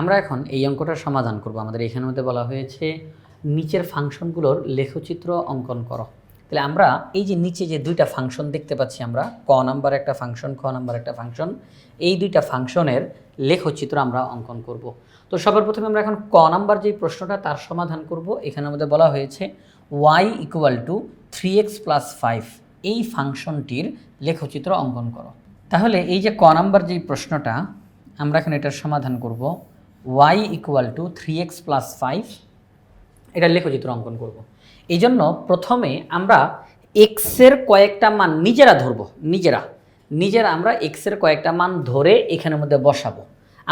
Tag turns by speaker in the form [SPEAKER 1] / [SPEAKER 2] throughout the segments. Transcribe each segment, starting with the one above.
[SPEAKER 1] আমরা এখন এই অঙ্কটার সমাধান করব আমাদের এখানে মধ্যে বলা হয়েছে নিচের ফাংশনগুলোর লেখচিত্র অঙ্কন করো তাহলে আমরা এই যে নিচে যে দুইটা ফাংশন দেখতে পাচ্ছি আমরা ক নাম্বার একটা ফাংশন খ নাম্বার একটা ফাংশন এই দুইটা ফাংশনের লেখচিত্র আমরা অঙ্কন করব তো সবার প্রথমে আমরা এখন ক নাম্বার যে প্রশ্নটা তার সমাধান করব এখানে আমাদের বলা হয়েছে Y equal to three x plus five এই ফাংশনটির লেখচিত্র অঙ্কন করো তাহলে এই যে ক নাম্বার যে প্রশ্নটা আমরা এখন এটার সমাধান করব Y equal to three x plus five এটা লেখচিত্র অঙ্কন করব। এই জন্য প্রথমে আমরা এক্সের কয়েকটা মান নিজেরা ধরবো নিজেরা নিজেরা আমরা এক্সের কয়েকটা মান ধরে এখানের মধ্যে বসাবো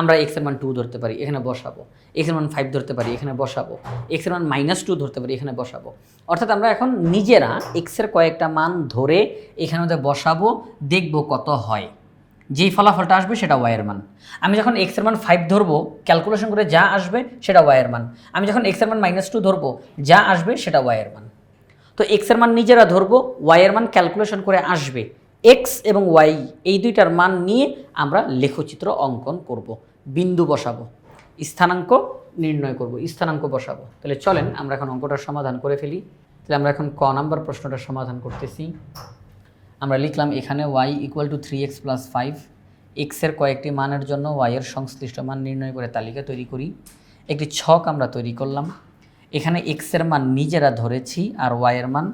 [SPEAKER 1] আমরা এক্সের মান টু ধরতে পারি এখানে বসাবো এক্সের মান ফাইভ ধরতে পারি এখানে বসাবো এক্সের মান মাইনাস টু ধরতে পারি এখানে বসাবো অর্থাৎ আমরা এখন নিজেরা এক্সের কয়েকটা মান ধরে এখানে মধ্যে বসাবো দেখব কত হয় যেই ফলাফলটা আসবে সেটা ওয়াইয়ের মান আমি যখন এক্সের মান ফাইভ ধরবো ক্যালকুলেশন করে যা আসবে সেটা ওয়াইয়ের মান আমি যখন এক্সের মান মাইনাস টু ধরবো যা আসবে সেটা ওয়াইয়ের মান তো এক্সের মান নিজেরা ধরবো ওয়াইয়ের মান ক্যালকুলেশন করে আসবে এক্স এবং ওয়াই এই দুইটার মান নিয়ে আমরা লেখচিত্র অঙ্কন করব বিন্দু বসাবো স্থানাঙ্ক নির্ণয় করব স্থানাঙ্ক বসাবো তাহলে চলেন আমরা এখন অঙ্কটার সমাধান করে ফেলি তাহলে আমরা এখন ক নাম্বার প্রশ্নটার সমাধান করতেছি আমরা লিখলাম এখানে Y equal to three x plus five এক্সের কয়েকটি মানের জন্য ওয়াইয়ের সংশ্লিষ্ট মান নির্ণয় করে তালিকা তৈরি করি একটি ছক আমরা তৈরি করলাম এখানে এক্সের মান নিজেরা ধরেছি আর ওয়াইয়ের মান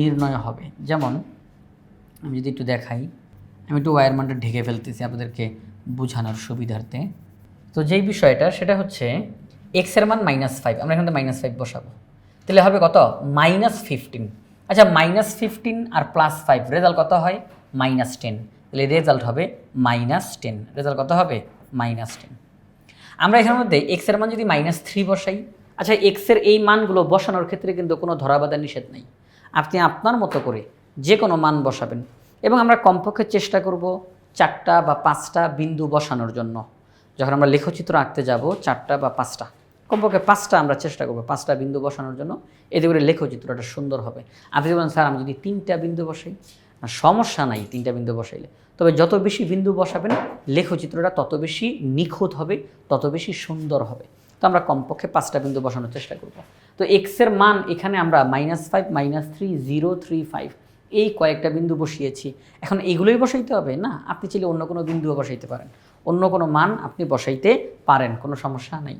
[SPEAKER 1] নির্ণয় হবে যেমন আমি যদি একটু দেখাই আমি একটু ওয়াইয়ের মানটা ঢেকে ফেলতেছি আপনাদেরকে বোঝানোর সুবিধার্থে তো যেই বিষয়টা সেটা হচ্ছে এক্সের মান মাইনাস ফাইভ আমরা এখানে মাইনাস ফাইভ বসাবো তাহলে হবে কত মাইনাস ফিফটিন আচ্ছা মাইনাস ফিফটিন আর প্লাস ফাইভ রেজাল্ট কত হয় মাইনাস টেন তাহলে রেজাল্ট হবে মাইনাস টেন রেজাল্ট কত হবে মাইনাস টেন আমরা এখানের মধ্যে এক্সের মান যদি মাইনাস থ্রি বসাই আচ্ছা এক্সের এই মানগুলো বসানোর ক্ষেত্রে কিন্তু কোনো ধরাবাধা নিষেধ নেই আপনি আপনার মতো করে যে কোনো মান বসাবেন এবং আমরা কমপক্ষে চেষ্টা করব চারটা বা পাঁচটা বিন্দু বসানোর জন্য যখন আমরা লেখচিত্র আঁকতে যাব চারটা বা পাঁচটা কমপক্ষে পাঁচটা আমরা চেষ্টা করবো পাঁচটা বিন্দু বসানোর জন্য এতে করে লেখচিত্রটা সুন্দর হবে আপনি যদি স্যার আমি যদি তিনটা বিন্দু বসাই সমস্যা নাই তিনটা বিন্দু বসাইলে তবে যত বেশি বিন্দু বসাবেন লেখচিত্রটা তত বেশি নিখুঁত হবে তত বেশি সুন্দর হবে তো আমরা কমপক্ষে পাঁচটা বিন্দু বসানোর চেষ্টা করব তো এক্সের মান এখানে আমরা minus five minus three zero three five এই কয়েকটা বিন্দু বসিয়েছি এখন এগুলোই বসাইতে হবে না আপনি চাইলে অন্য কোনো বিন্দুও বসাইতে পারেন অন্য কোনো মান আপনি বসাইতে পারেন কোনো সমস্যা নেই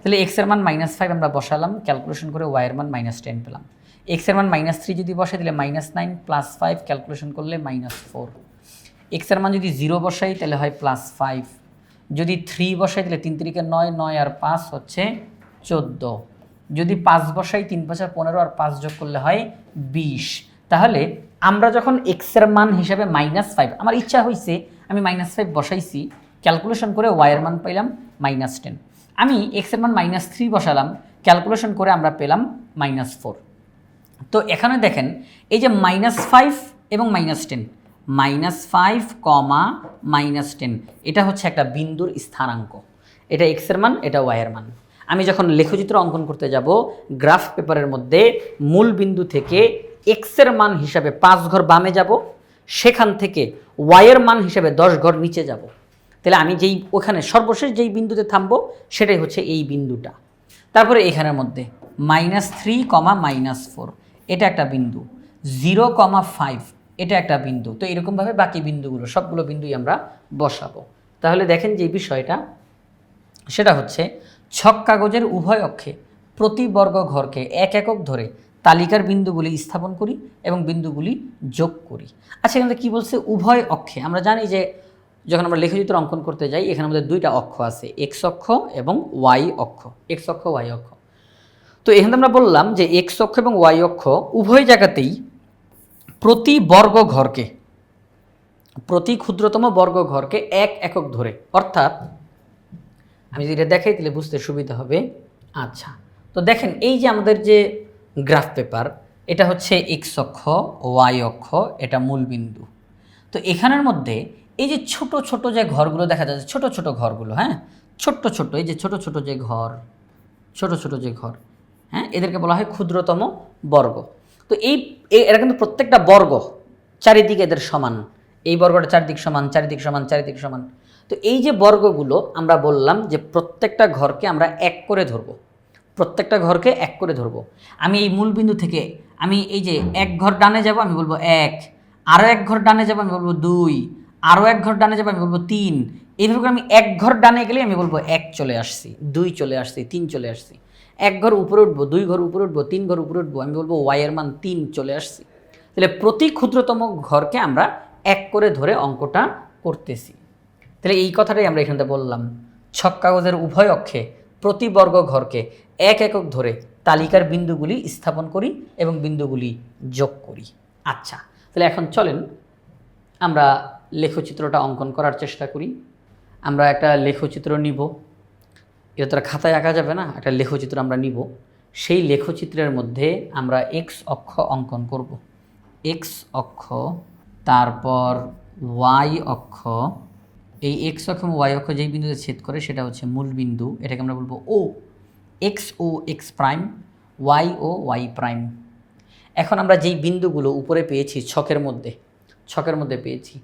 [SPEAKER 1] তাহলে এক্স এর মান মাইনাস ফাইভ আমরা বসালাম ক্যালকুলেশন করে এর মান মাইনাস টেন পেলাম এক্স এর মান মাইনাস থ্রি যদি বসাই তাহলে minus nine plus five calculation করলে মাইনাস ফোর এক্স এর মান যদি জিরো বসাই তাহলে হয় প্লাস ফাইভ যদি থ্রি বসাই তাহলে তিন তিরিকে নয় নয় আর পাঁচ হচ্ছে চোদ্দো যদি পাঁচ বসাই তিন পাঁচ আর পনেরো আর পাঁচ যোগ করলে হয় বিশ তাহলে আমরা যখন এক্সের মান হিসাবে মাইনাস ফাইভ আমার ইচ্ছা হয়েছে আমি মাইনাস ফাইভ বসাইছি ক্যালকুলেশন করে ওয়াইয়ের মান পাইলাম মাইনাস টেন আমি এক্সের মান মাইনাস থ্রি বসালাম ক্যালকুলেশন করে আমরা পেলাম মাইনাস ফোর তো এখানে দেখেন এই যে মাইনাস ফাইভ এবং minus ten minus five comma minus ten এটা হচ্ছে একটা বিন্দুর স্থানাঙ্ক এটা এক্সের মান এটা ওয়াইয়ের মান আমি যখন লেখচিত্র অঙ্কন করতে যাব গ্রাফ পেপারের মধ্যে মূল বিন্দু থেকে এক্সের মান হিসাবে পাঁচ ঘর বামে যাব সেখান থেকে ওয়াইয়ের মান হিসাবে দশ ঘর নিচে যাব তাহলে আমি যেই ওখানে সর্বশেষ যেই বিন্দুতে থামবো সেটাই হচ্ছে এই বিন্দুটা তারপরে এখানের মধ্যে minus three comma minus four এটা একটা বিন্দু জিরো কমা ফাইভ এটা একটা বিন্দু তো এরকমভাবে বাকি বিন্দুগুলো সবগুলো বিন্দুই আমরা বসাবো তাহলে দেখেন যে বিষয়টা সেটা হচ্ছে ছক কাগজের উভয় অক্ষে প্রতি বর্গ ঘরকে এক একক ধরে তালিকার বিন্দুগুলি স্থাপন করি এবং বিন্দুগুলি যোগ করি আচ্ছা এখানে কি বলছে উভয় অক্ষে আমরা জানি যে যখন আমরা লেখচিত্র অঙ্কন করতে যাই এখানে আমাদের দুইটা অক্ষ আছে এক্স অক্ষ এবং ওয়াই অক্ষ এক্স অক্ষ ওয়াই অক্ষ তো এখানে আমরা বললাম যে এক্স অক্ষ এবং ওয়াই অক্ষ উভয় জায়গাতেই প্রতি বর্গ ঘরকে প্রতি ক্ষুদ্রতম বর্গ ঘরকে এক একক ধরে অর্থাৎ আমি যদি এটা দেখাই তাহলে বুঝতে সুবিধা হবে আচ্ছা তো দেখেন এই যে আমাদের যে গ্রাফ পেপার এটা হচ্ছে এক্স অক্ষ ওয়াই অক্ষ এটা মূল বিন্দু তো এখানের মধ্যে এই যে ছোট ছোট যে ঘরগুলো দেখা যাচ্ছে ছোট ছোট ঘরগুলো হ্যাঁ ছোট ছোট এই যে ছোট ছোট যে ঘর ছোট ছোট যে ঘর হ্যাঁ এদেরকে বলা হয় ক্ষুদ্রতম বর্গ তো এই এরা কিন্তু প্রত্যেকটা বর্গ চারিদিকে এদের সমান এই বর্গটা চারিদিক সমান চারিদিক সমান চারিদিক সমান তো এই যে বর্গগুলো আমরা বললাম যে প্রত্যেকটা ঘরকে আমরা এক করে ধরব প্রত্যেকটা ঘরকে এক করে ধরব আমি এই মূলবিন্দু থেকে আমি এই যে এক ঘর ডানে যাব আমি বলবো এক আরও এক ঘর ডানে যাব আমি বলবো দুই আরও এক ঘর ডানে যাবো আমি বলবো তিন এইভাবে আমি এক ঘর ডানে গেলে আমি বলবো এক চলে আসছি দুই চলে আসছি তিন চলে আসছি এক ঘর উপরে উঠবো দুই ঘর উপরে উঠবো তিন ঘর উপরে উঠবো আমি বলবো ওয়াইয়ের মান তিন চলে আসছি তাহলে প্রতি ক্ষুদ্রতম ঘরকে আমরা এক করে ধরে অঙ্কটা করতেছি তাহলে এই কথাটাই আমরা এখানে বললাম ছক কাগজের উভয় অক্ষে প্রতি বর্গ ঘরকে এক একক ধরে তালিকার বিন্দুগুলি স্থাপন করি এবং বিন্দুগুলি যোগ করি আচ্ছা তাহলে এখন চলেন আমরা লেখচিত্রটা অঙ্কন করার চেষ্টা করি আমরা একটা লেখচিত্র নিব এটা তো খাতায় আঁকা যাবে না একটা লেখচিত্র আমরা নিব সেই লেখচিত্রের মধ্যে আমরা এক্স অক্ষ অঙ্কন করব এক্স অক্ষ তারপর ওয়াই অক্ষ এই এক্স অক্ষ এবং ওয়াই অক্ষ যেই বিন্দুতে ছেদ করে সেটা হচ্ছে মূল বিন্দু এটাকে আমরা বলবো O X O X prime Y O Y prime এখন আমরা যেই বিন্দুগুলো উপরে পেয়েছি ছকের মধ্যে ছকের মধ্যে পেয়েছি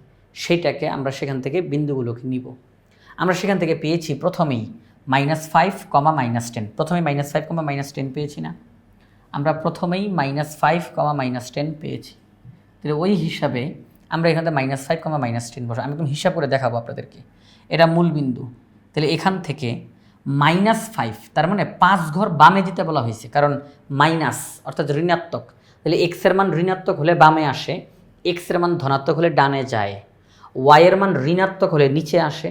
[SPEAKER 1] সেটাকে আমরা সেখান থেকে বিন্দুগুলোকে নিব আমরা সেখান থেকে পেয়েছি প্রথমেই minus five comma minus ten প্রথমে minus five comma minus ten পেয়েছি না আমরা প্রথমেই minus five comma minus ten পেয়েছি তাহলে ওই হিসাবে আমরা এখান থেকে minus five comma minus ten বসে আমি একদম হিসাব করে দেখাবো আপনাদেরকে এটা মূল বিন্দু তাহলে এখান থেকে মাইনাস ফাইভ তার মানে পাঁচ ঘর বামে দিতে বলা হয়েছে কারণ মাইনাস অর্থাৎ ঋণাত্মক তাহলে এক্সের মান ঋণাত্মক হলে বামে আসে এক্সের মান ধনাত্মক হলে ডানে যায় ওয়াইয়ের মান ঋণাত্মক হলে নিচে আসে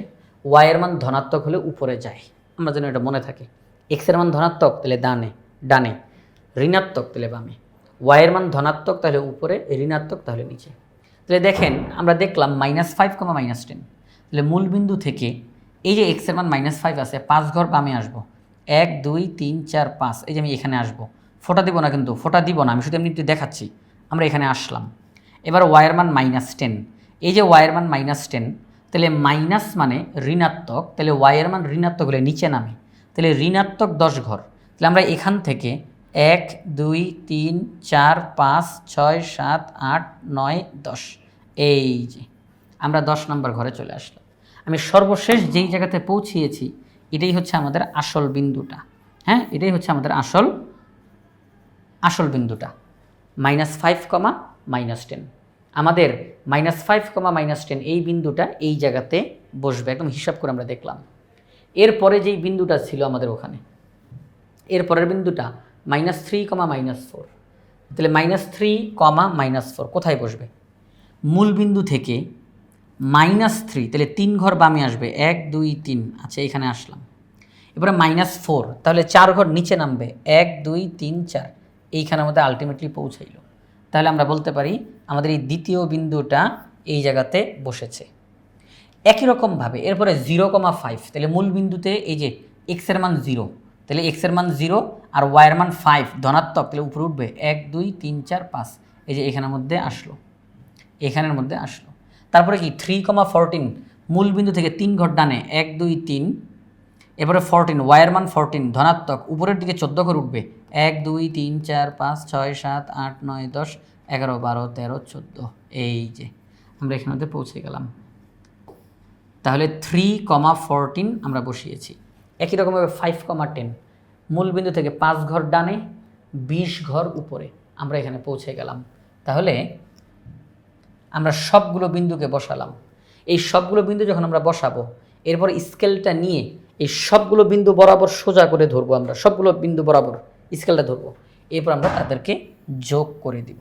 [SPEAKER 1] ওয়াইয়ের মান ধনাত্মক হলে উপরে যায় আমরা যেন এটা মনে থাকি এক্সের মান ধনাত্মক তাহলে ডানে ডানে ঋণাত্মক তাহলে বামে ওয়াইয়ের মান ধনাত্মক তাহলে উপরে ঋণাত্মক তাহলে নিচে তাহলে দেখেন আমরা দেখলাম minus five comma minus ten তাহলে মূলবিন্দু থেকে এই যে এক্সের মান মাইনাস ফাইভ আছে পাঁচ ঘর বামে আসবো এক দুই তিন চার পাঁচ এই যে আমি এখানে আসবো ফোটা দিব না কিন্তু ফোটা দিব না আমি শুধু এমনি দেখাচ্ছি আমরা এখানে আসলাম এবার ওয়াইয়ের মান মাইনাস টেন এই যে ওয়াইয়ের মান মাইনাস টেন তাহলে মাইনাস মানে ঋণাত্মক তাহলে ওয়াইয়ের মান ঋণাত্মক হলে নিচে নামে তাহলে ঋণাত্মক দশ ঘর তাহলে আমরা এখান থেকে এক দুই তিন চার পাঁচ ছয় সাত আট নয় দশ এই যে আমরা দশ নম্বর ঘরে চলে আসলাম আমি সর্বশেষ যেই জায়গাতে পৌঁছিয়েছি এটাই হচ্ছে আমাদের আসল বিন্দুটা হ্যাঁ এটাই হচ্ছে আমাদের আসল আসল বিন্দুটা minus five comma minus ten আমাদের minus five comma minus ten এই বিন্দুটা এই জায়গাতে বসবে একদম হিসাব করে আমরা দেখলাম এরপরে যেই বিন্দুটা ছিল আমাদের ওখানে এরপরের বিন্দুটা minus three comma minus four তাহলে minus three comma minus four কোথায় বসবে মূল বিন্দু থেকে মাইনাস থ্রি তাহলে তিন ঘর বামে আসবে এক দুই তিন আচ্ছা এখানে আসলাম এবারে মাইনাস ফোর তাহলে চার ঘর নিচে নামবে এক দুই তিন চার এইখানে আমাদের আলটিমেটলি পৌঁছাইল তাহলে আমরা বলতে পারি আমাদের এই দ্বিতীয় বিন্দুটা এই জায়গাতে বসেছে একই রকমভাবে এরপরে জিরো কমা ফাইভ তাহলে মূল বিন্দুতে এই যে এক্সের মান জিরো তাহলে এক্সের মান জিরো আর ওয়াইয়ের মান ফাইভ ধনাত্মক তাহলে উপরে উঠবে এক দুই তিন চার পাঁচ এই যে এখানের মধ্যে আসলো এখানের মধ্যে আসলো তারপরে কি থ্রি কমা ফোরটিন মূল বিন্দু থেকে তিন ঘর ডানে এক দুই তিন এরপরে ফোরটিন ওয়াইয়ের মান ফোরটিন ধনাত্মক উপরের দিকে চোদ্দ ঘর উঠবে এক দুই তিন চার পাঁচ ছয় সাত আট নয় দশ এগারো বারো তেরো চোদ্দো এই যে আমরা এখানে পৌঁছে গেলাম তাহলে থ্রি কমা ফোরটিন আমরা বসিয়েছি একই রকমভাবে ফাইভ কমা টেন মূল বিন্দু থেকে পাঁচ ঘর ডানে বিশ ঘর উপরে আমরা এখানে পৌঁছে গেলাম তাহলে আমরা সবগুলো বিন্দুকে বসালাম এই সবগুলো বিন্দু যখন আমরা বসাবো এরপর স্কেলটা নিয়ে এই সবগুলো বিন্দু বরাবর সোজা করে ধরবো আমরা সবগুলো বিন্দু বরাবর স্কেলটা ধরবো এরপর আমরা তাদেরকে যোগ করে দিব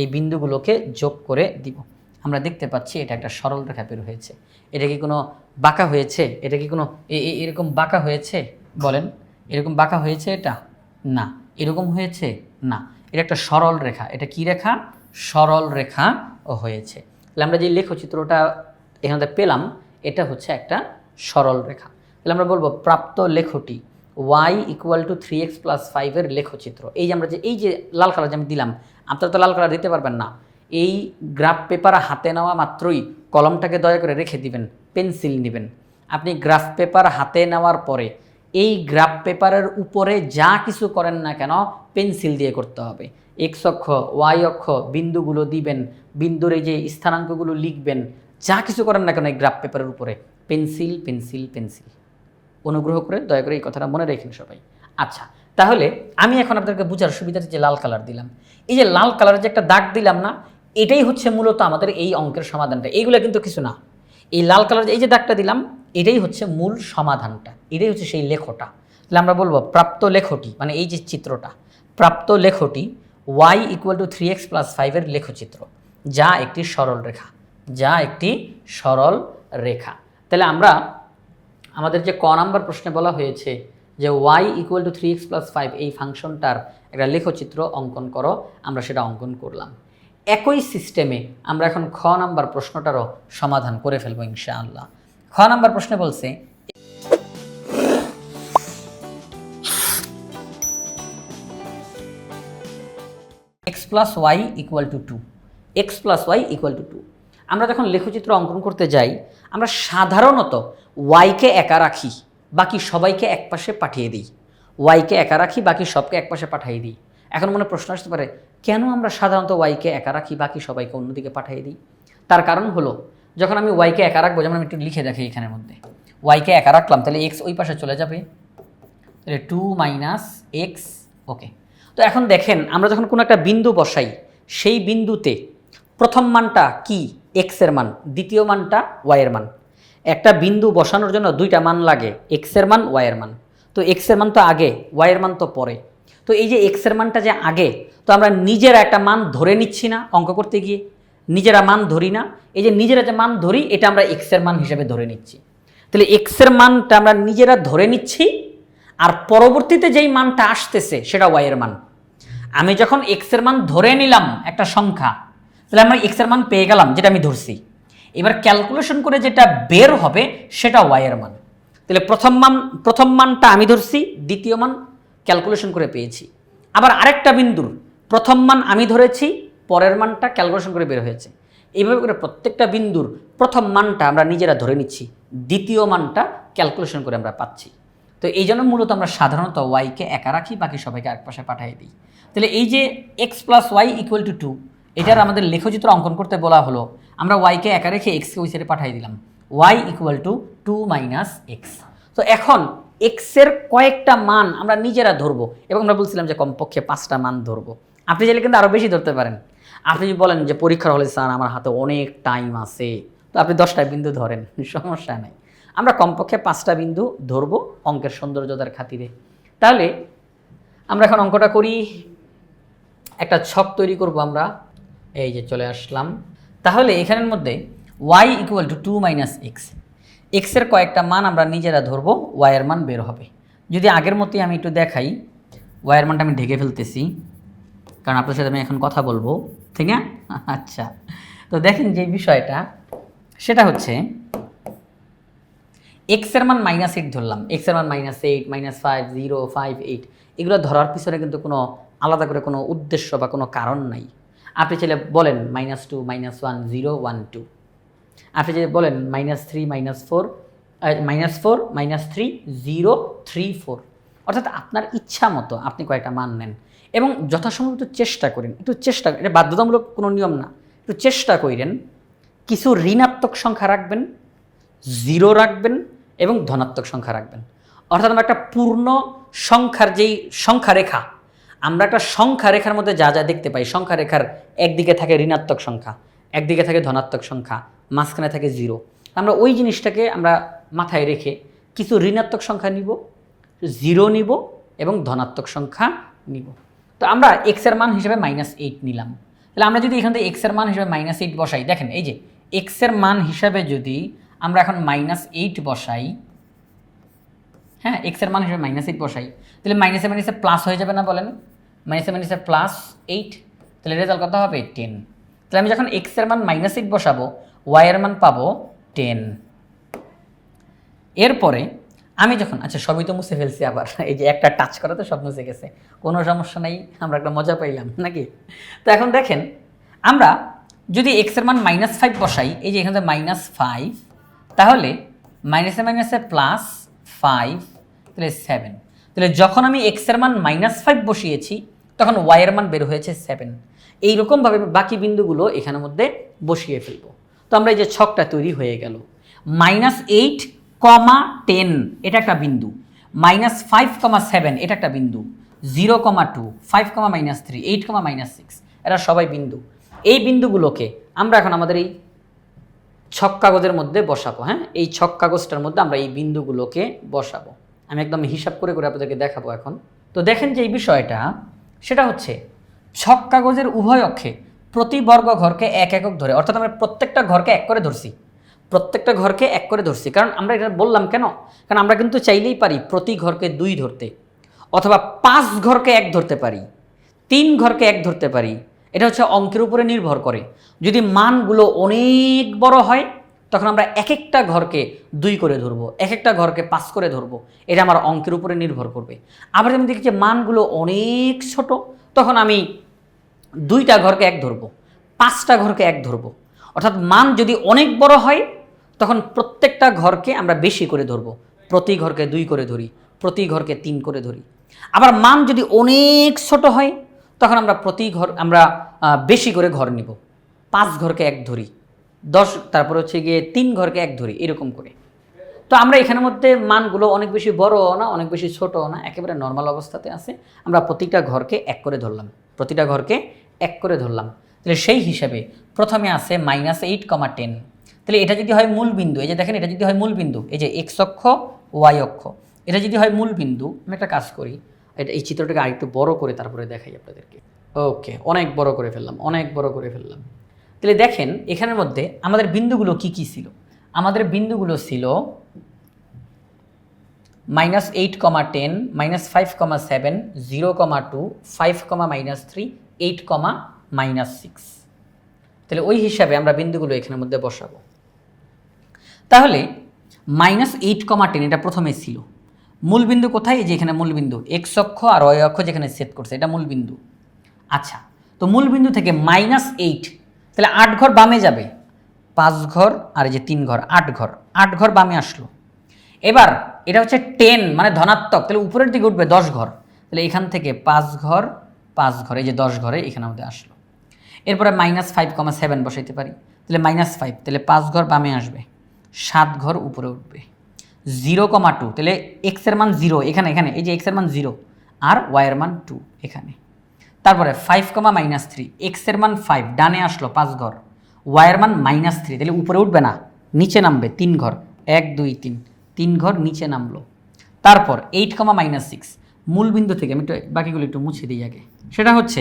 [SPEAKER 1] এই বিন্দুগুলোকে যোগ করে দিব আমরা দেখতে পাচ্ছি এটা একটা সরল রেখা বের হয়েছে এটা কি কোনো বাঁকা হয়েছে এটা কি কোনো এরকম বাঁকা হয়েছে বলেন এরকম বাঁকা হয়েছে এটা না এরকম হয়েছে না এটা একটা সরল রেখা এটা কি রেখা সরল রেখা হয়েছে তাহলে আমরা যে লেখচিত্রটা এখানে পেলাম এটা হচ্ছে একটা সরল রেখা তাহলে আমরা বলবো প্রাপ্ত লেখটি y equal to three x plus ফাইভের লেখচিত্র এই যে আমরা যে এই যে লাল কালার যে আমি দিলাম আপনারা তো লাল কালার দিতে পারবেন না এই গ্রাফ পেপার হাতে নেওয়া মাত্রই কলমটাকে দয়া করে রেখে দিবেন পেন্সিল নেবেন আপনি গ্রাফ পেপার হাতে নেওয়ার পরে এই গ্রাফ পেপারের উপরে যা কিছু করেন না কেন পেন্সিল দিয়ে করতে হবে এক্স অক্ষ ওয়াই অক্ষ বিন্দুগুলো দিবেন বিন্দুর এই যে স্থানাঙ্কগুলো লিখবেন যা কিছু করেন না কেন এই গ্রাফ পেপারের উপরে পেন্সিল পেন্সিল পেন্সিল অনুগ্রহ করে দয়া করে এই কথাটা মনে রেখেন সবাই আচ্ছা তাহলে আমি এখন আপনাদেরকে বোঝার সুবিধাতে যে লাল কালার দিলাম এই যে লাল কালারের যে একটা দাগ দিলাম না এটাই হচ্ছে মূলত আমাদের এই অঙ্কের সমাধানটা এইগুলো কিন্তু কিছু না এই লাল কালার এই যে দাগটা দিলাম এটাই হচ্ছে মূল সমাধানটা এটাই হচ্ছে সেই লেখটা তাহলে আমরা বলবো প্রাপ্ত লেখটি মানে এই যে চিত্রটা প্রাপ্ত লেখটি y equal to three x plus ফাইভের লেখচিত্র যা একটি সরল রেখা যা একটি সরল রেখা তাহলে আমরা আমাদের যে ক নাম্বার প্রশ্নে বলা হয়েছে যে y equal to three x plus five এই ফাংশনটার একটা লেখচিত্র অঙ্কন করো আমরা সেটা অঙ্কন করলাম একই সিস্টেমে আমরা এখন খ নাম্বার প্রশ্নটারও সমাধান করে ফেলবো ইনশাআল্লাহ খ নাম্বার প্রশ্নে বলছে x plus y equal to two x plus y equal to two আমরা যখন লেখচিত্র অঙ্কন করতে যাই আমরা সাধারণত ওয়াইকে একা রাখি বাকি সবাইকে একপাশে পাঠিয়ে দিই ওয়াইকে একা রাখি বাকি সবকে একপাশে পাঠিয়ে দিই এখন মনে প্রশ্ন আসতে পারে কেন আমরা সাধারণত ওয়াইকে একা রাখি বাকি সবাইকে অন্যদিকে পাঠিয়ে দিই তার কারণ হলো যখন আমি ওয়াইকে একা রাখবো যেমন আমি একটু লিখে দেখি এখানের মধ্যে ওয়াইকে একা রাখলাম তাহলে এক্স ওই পাশে চলে যাবে তাহলে টু মাইনাস এক্স ওকে তো এখন দেখেন আমরা যখন কোনো একটা বিন্দু বসাই সেই বিন্দুতে প্রথম মানটা কি এক্সের মান দ্বিতীয় মানটা ওয়াইয়ের মান একটা বিন্দু বসানোর জন্য দুইটা মান লাগে এক্সের মান ওয়াইয়ের মান তো এক্সের মান তো আগে ওয়াইয়ের মান তো পরে তো এই যে এক্সের মানটা যে আগে তো আমরা নিজেরা একটা মান ধরে নিচ্ছি না অঙ্ক করতে গিয়ে নিজেরা মান ধরি না এই যে নিজেরা যে মান ধরি এটা আমরা এক্সের মান হিসেবে ধরে নিচ্ছি তাহলে এক্সের মানটা আমরা নিজেরা ধরে নিচ্ছি আর পরবর্তীতে যেই মানটা আসতেছে সেটা ওয়াইয়ের মান আমি যখন এক্সের মান ধরে নিলাম একটা সংখ্যা তাহলে আমরা এক্সের মান পেয়ে গেলাম যেটা আমি ধরছি এবার ক্যালকুলেশন করে যেটা বের হবে সেটা ওয়াইয়ের মান তাহলে প্রথম মান প্রথম মানটা আমি ধরছি দ্বিতীয় মান ক্যালকুলেশন করে পেয়েছি আবার আরেকটা বিন্দুর প্রথম মান আমি ধরেছি পরের মানটা ক্যালকুলেশন করে বের হয়েছে এইভাবে করে প্রত্যেকটা বিন্দুর প্রথম মানটা আমরা নিজেরা ধরে নিচ্ছি দ্বিতীয় মানটা ক্যালকুলেশন করে আমরা পাচ্ছি তো এই জন্য মূলত আমরা সাধারণত ওয়াইকে একা রাখি বাকি সবাইকে এক পাশে পাঠিয়ে দিই তাহলে এই যে x plus y equal to two এটার আমাদের লেখচিত্র অঙ্কন করতে বলা হলো আমরা ওয়াইকে একা রেখে এক্সকে ওই সাইডে পাঠিয়ে দিলাম y equal to two minus x তো এখন এক্সের কয়েকটা মান আমরা নিজেরা ধরবো এবং আমরা বলছিলাম যে কমপক্ষে পাঁচটা মান ধরবো আপনি চাইলে কিন্তু আরও বেশি ধরতে পারেন আপনি যদি বলেন যে পরীক্ষার হলে স্যার আমার হাতে অনেক টাইম আছে তো আপনি দশটা বিন্দু ধরেন সমস্যা নাই আমরা কমপক্ষে পাঁচটা বিন্দু ধরবো অঙ্কের সৌন্দর্যতার খাতিরে তাহলে আমরা এখন অঙ্কটা করি একটা ছক তৈরি করব আমরা এই যে চলে আসলাম তাহলে এখানের মধ্যে y equal to two minus x এক্সের কয়েকটা মান আমরা নিজেরা ধরবো ওয়াইয়ের মান বের হবে যদি আগের মতোই আমি একটু দেখাই ওয়াইয়ের মানটা আমি ঢেকে ফেলতেছি কারণ আপনার সাথে আমি এখন কথা বলবো ঠিক না আচ্ছা তো দেখেন যে বিষয়টা সেটা হচ্ছে এক্সের মান মাইনাস এইট ধরলাম এক্সের মান minus eight minus five zero five eight এগুলো ধরার পিছনে কিন্তু কোনো আলাদা করে কোনো উদ্দেশ্য বা কোনো কারণ নাই আপনি চাইলে বলেন minus two minus one zero one two আপনি চাইলে বলেন minus three minus four minus four minus three zero three four অর্থাৎ আপনার ইচ্ছা মতো আপনি কয়েকটা মান নেন এবং যথাসম্ভব একটু চেষ্টা করেন একটু চেষ্টা এটা বাধ্যতামূলক কোনো নিয়ম না একটু চেষ্টা করেন কিছু ঋণাত্মক সংখ্যা রাখবেন জিরো রাখবেন এবং ধনাত্মক সংখ্যা রাখবেন অর্থাৎ আমরা একটা পূর্ণ সংখ্যার যেই সংখ্যা রেখা আমরা একটা সংখ্যা রেখার মধ্যে যা যা দেখতে পাই সংখ্যা রেখার একদিকে থাকে ঋণাত্মক সংখ্যা একদিকে থাকে ধনাত্মক সংখ্যা মাঝখানে থাকে জিরো আমরা ওই জিনিসটাকে আমরা মাথায় রেখে কিছু ঋণাত্মক সংখ্যা নিব জিরো নিব এবং ধনাত্মক সংখ্যা নিব তো আমরা এক্সের মান হিসেবে মাইনাস এইট নিলাম তাহলে আমরা যদি এখান থেকে এক্সের মান হিসেবে মাইনাস এইট বসাই দেখেন এই যে এক্সের মান হিসাবে যদি আমরা এখন মাইনাস এইট বসাই হ্যাঁ এক্সের মান হিসেবে মাইনাস এইট বসাই তাহলে মাইনাসে মাইনাসে প্লাস হয়ে যাবে না বলেন মাইনাসে মাইনাসে প্লাস এইট তাহলে রেজাল্ট কত হবে টেন তাহলে আমি যখন এক্সের মান মাইনাস এইট বসাবো ওয়াইয়ের মান পাবো টেন এরপরে আমি যখন আচ্ছা সবই তো মুছে ফেলছি আবার এই যে একটা টাচ করা তো সব মুছে গেছে কোনো সমস্যা নেই আমরা একটা মজা পাইলাম নাকি তো এখন দেখেন আমরা যদি এক্সের মান মাইনাস ফাইভ বসাই এই যে এখানে মাইনাস ফাইভ তাহলে মাইনাসে মাইনাসে প্লাস ফাইভ তাহলে সেভেন তাহলে যখন আমি এক্সের মান মাইনাস ফাইভ বসিয়েছি তখন ওয়াইয়ের মান বের হয়েছে সেভেন এইরকমভাবে বাকি বিন্দুগুলো এখানের মধ্যে বসিয়ে ফেলবো তো আমরা এই যে ছকটা তৈরি হয়ে গেল মাইনাস এইট কমা টেন এটা একটা বিন্দু মাইনাস ফাইভ কমা সেভেন এটা একটা বিন্দু zero comma two five comma minus three eight comma minus six এরা সবাই বিন্দু এই বিন্দুগুলোকে আমরা এখন আমাদের এই ছক কাগজের মধ্যে বসাবো হ্যাঁ এই ছক কাগজটার মধ্যে আমরা এই বিন্দুগুলোকে বসাবো আমি একদম হিসাব করে করে আপনাদেরকে দেখাবো এখন তো দেখেন যে এই বিষয়টা সেটা হচ্ছে ছক কাগজের উভয় অক্ষে প্রতি বর্গ ঘরকে এক একক ধরে অর্থাৎ আমরা প্রত্যেকটা ঘরকে এক করে ধরছি প্রত্যেকটা ঘরকে এক করে ধরছি কারণ আমরা এটা বললাম কেন কারণ আমরা কিন্তু চাইলেই পারি প্রতি ঘরকে দুই ধরতে অথবা পাঁচ ঘরকে এক ধরতে পারি তিন ঘরকে এক ধরতে পারি এটা হচ্ছে অঙ্কের উপরে নির্ভর করে যদি মানগুলো অনেক বড় হয় তখন আমরা এক একটা ঘরকে দুই করে ধরব এক একটা ঘরকে পাঁচ করে ধরব এটা আমার অঙ্কের উপরে নির্ভর করবে আবার আমি দেখি যে মানগুলো অনেক ছোট তখন আমি দুইটা ঘরকে এক ধরব পাঁচটা ঘরকে এক ধরব অর্থাৎ মান যদি অনেক বড় হয় তখন প্রত্যেকটা ঘরকে আমরা বেশি করে ধরব প্রতি ঘরকে দুই করে ধরি প্রতি ঘরকে তিন করে ধরি আবার মান যদি অনেক ছোট হয় তখন আমরা প্রতি ঘর আমরা বেশি করে ঘর নিব পাঁচ ঘরকে এক ধরি দশ তারপর হচ্ছে গিয়ে তিন ঘরকে এক ধরি এরকম করে তো আমরা এখানের মধ্যে মানগুলো অনেক বেশি বড়ও না অনেক বেশি ছোটও না একেবারে নর্মাল অবস্থাতে আছে আমরা প্রতিটা ঘরকে এক করে ধরলাম প্রতিটা ঘরকে এক করে ধরলাম তাহলে সেই হিসাবে প্রথমে আছে মাইনাস এইট কমা টেন তাহলে এটা যদি হয় মূল বিন্দু এই যে দেখেন এটা যদি হয় মূল বিন্দু এই যে এক্স অক্ষ ওয়াই অক্ষ এটা যদি হয় মূল বিন্দু আমি একটা কাজ করি এটা এই চিত্রটাকে আরেকটু বড় করে তারপরে দেখাই আপনাদেরকে ওকে অনেক বড় করে ফেললাম অনেক বড় করে ফেললাম তাহলে দেখেন এখানের মধ্যে আমাদের বিন্দুগুলো কি কি ছিল আমাদের বিন্দুগুলো ছিল minus eight comma ten minus five comma seven zero comma two five comma minus three eight comma minus six তাহলে ওই হিসাবে আমরা বিন্দুগুলো এখানের মধ্যে বসাবো তাহলে মাইনাস এইট কমা টেন এটা প্রথমে ছিল মূলবিন্দু কোথায় যে এখানে মূলবিন্দু এক্স অক্ষ আর অক্ষ যেখানে সেট করছে এটা মূলবিন্দু আচ্ছা তো মূলবিন্দু থেকে মাইনাস এইট তাহলে আট ঘর বামে যাবে পাঁচ ঘর আর এই যে তিন ঘর আট ঘর আট ঘর বামে আসলো এবার এটা হচ্ছে টেন মানে ধনাত্মক তাহলে উপরের দিকে উঠবে দশ ঘর তাহলে এখান থেকে পাঁচ ঘর পাঁচ ঘরে যে দশ ঘরে এখানে আমাদের আসলো এরপরে মাইনাস ফাইভ কমা সেভেন বসাইতে পারি তাহলে মাইনাস ফাইভ তাহলে পাঁচ ঘর বামে আসবে সাত ঘর উপরে উঠবে জিরো কমা টু তাহলে এক্সের মান জিরো এখানে এখানে এই যে এক্সের মান জিরো আর ওয়াইয়ের মান টু এখানে তারপরে ফাইভ কমা মাইনাস থ্রি এক্সের মান ফাইভ ডানে আসলো পাঁচ ঘর ওয়াইয়ের মান মাইনাস থ্রি তাহলে উপরে উঠবে না নিচে নামবে তিন ঘর এক দুই তিন তিন ঘর নিচে নামলো তারপর এইট কমা মাইনাস সিক্স মূলবিন্দু থেকে আমি একটু বাকিগুলো একটু মুছে দিই আগে সেটা হচ্ছে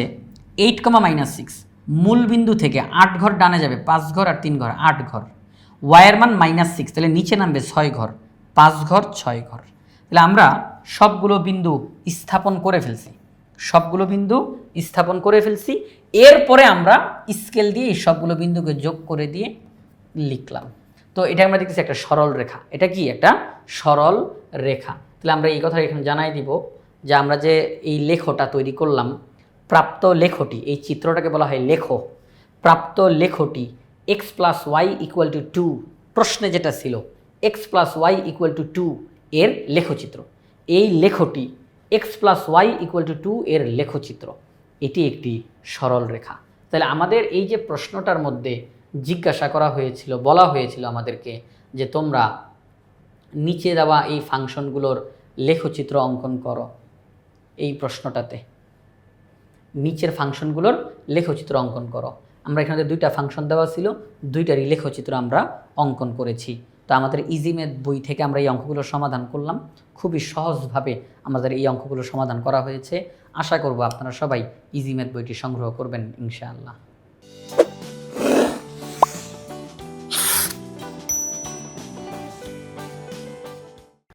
[SPEAKER 1] এইট কমা মাইনাস সিক্স মূলবিন্দু থেকে আট ঘর ডানে যাবে পাঁচ ঘর আর তিন ঘর আট ঘর ওয়াইয়ের মান মাইনাস সিক্স তাহলে নিচে নামবে ছয় ঘর পাঁচ ঘর ছয় ঘর তাহলে আমরা সবগুলো বিন্দু স্থাপন করে ফেলছি সবগুলো বিন্দু স্থাপন করে ফেলছি এরপরে আমরা স্কেল দিয়ে এই সবগুলো বিন্দুকে যোগ করে দিয়ে লিখলাম তো এটা আমরা দেখতেছি একটা সরল রেখা এটা কি একটা সরল রেখা তাহলে আমরা এই কথা এখানে জানাই দিব যে আমরা যে এই লেখটা তৈরি করলাম প্রাপ্ত লেখটি এই চিত্রটাকে বলা হয় লেখ প্রাপ্ত লেখটি x plus y equal to two প্রশ্নে যেটা ছিল x plus y equal to two এর লেখচিত্র এই লেখটি x plus y equal to two এর লেখচিত্র এটি একটি সরল রেখা তাহলে আমাদের এই যে প্রশ্নটার মধ্যে জিজ্ঞাসা করা হয়েছিল বলা হয়েছিল আমাদেরকে যে তোমরা নিচে দেওয়া এই ফাংশনগুলোর লেখচিত্র অঙ্কন করো এই প্রশ্নটাতে নিচের ফাংশনগুলোর লেখচিত্র অঙ্কন করো আমরা এখানে দুইটা ফাংশন দেওয়া ছিল দুইটারই লেখচিত্র আমরা অঙ্কন করেছি তো আমাদের ইজি ম্যাথ বই থেকে আমরা এই অঙ্কগুলো সমাধান করলাম খুবই সহজভাবে আমাদের এই অঙ্কগুলো সমাধান করা হয়েছে আশা করব আপনারা সবাই ইজি ম্যাথ বইটি সংগ্রহ করবেন ইনশাআল্লাহ